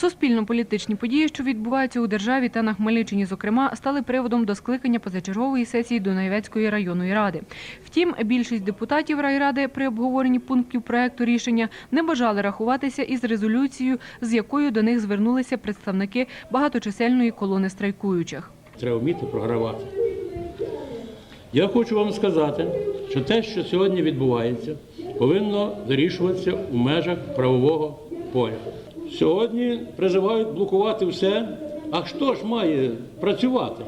Суспільно-політичні події, що відбуваються у державі та на Хмельниччині, зокрема, стали приводом до скликання позачергової сесії Дунаєвецької районної ради. Втім, більшість депутатів райради при обговоренні пунктів проекту рішення не бажали рахуватися із резолюцією, з якою до них звернулися представники багаточисельної колони страйкуючих. Треба вміти програвати. Я хочу вам сказати, що те, що сьогодні відбувається, повинно вирішуватися у межах правового поля. Сьогодні призивають блокувати все. А хто ж має працювати?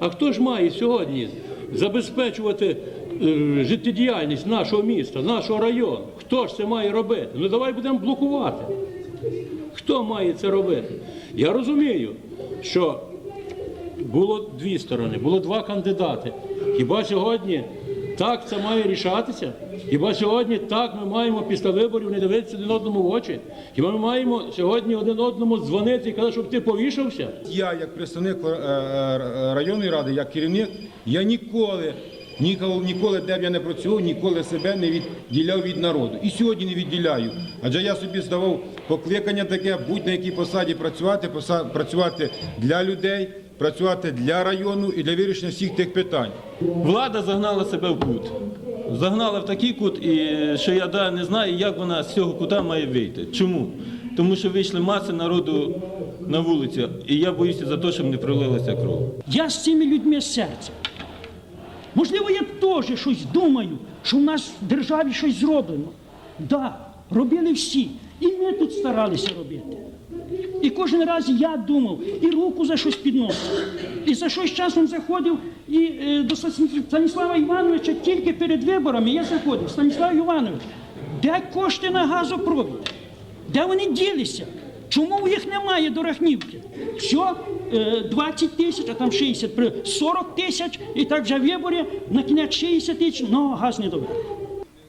А хто ж має сьогодні забезпечувати е, життєдіяльність нашого міста, нашого району? Хто ж це має робити? Ну давай будемо блокувати. Хто має це робити? Я розумію, що було дві сторони, було два кандидати. Хіба сьогодні так це має рішатися? Хіба сьогодні так ми маємо після виборів не дивитися один одному в очі? Хіба ми маємо сьогодні один одному дзвонити і казати, щоб ти повішався? Я, як представник е, е, районної ради, як керівник, я ніколи, ніколи, ніколи де б я не працював, ніколи себе не відділяв від народу. І сьогодні не відділяю. Адже я собі здавав покликання таке, будь на якій посаді працювати, поса- працювати для людей, працювати для району і для вирішення всіх тих питань. Влада загнала себе в кут. Загнала в такий кут, і що я да, не знаю, як вона з цього кута має вийти. Чому? Тому що вийшли маси народу на вулицю, і я боюся за те, щоб не пролилася кров. Я з цими людьми серця. Можливо, я теж щось думаю, що в нас в державі щось зроблено. Да, робили всі. І ми тут старалися робити. І кожен раз я думав, і руку за щось підносив. І за щось часом заходив і е, до Станіслава Івановича тільки перед виборами я заходив. Станіслав Іванович, де кошти на газопровід? Де вони ділися? Чому їх немає до Рахнівки? Все, е, 20 тисяч, а там 60, 40 тисяч, і так вже вибори, на кінець 60 тисяч, ну газ не довели.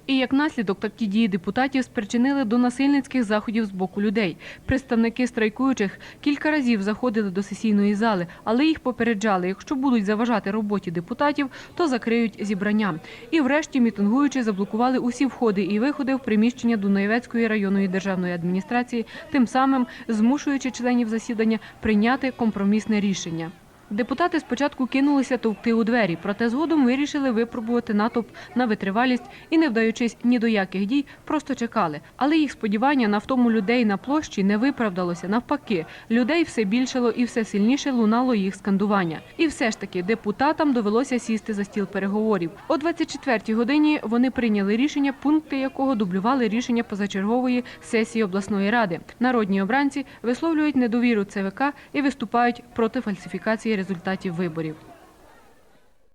І як наслідок такі дії депутатів спричинили до насильницьких заходів з боку людей. Представники страйкуючих кілька разів заходили до сесійної зали, але їх попереджали, якщо будуть заважати роботі депутатів, то закриють зібрання. І врешті мітингуючі заблокували усі входи і виходи в приміщення Дунаєвецької районної державної адміністрації, тим самим змушуючи членів засідання прийняти компромісне рішення. Депутати спочатку кинулися товкти у двері, проте згодом вирішили випробувати натовп на витривалість і, не вдаючись ні до яких дій, просто чекали. Але їх сподівання на втому людей на площі не виправдалося. Навпаки, людей все більшало і все сильніше лунало їх скандування. І все ж таки депутатам довелося сісти за стіл переговорів. О 24-й годині вони прийняли рішення, пункти якого дублювали рішення позачергової сесії обласної ради. Народні обранці висловлюють недовіру ЦВК і виступають проти фальсифікації результатів виборів.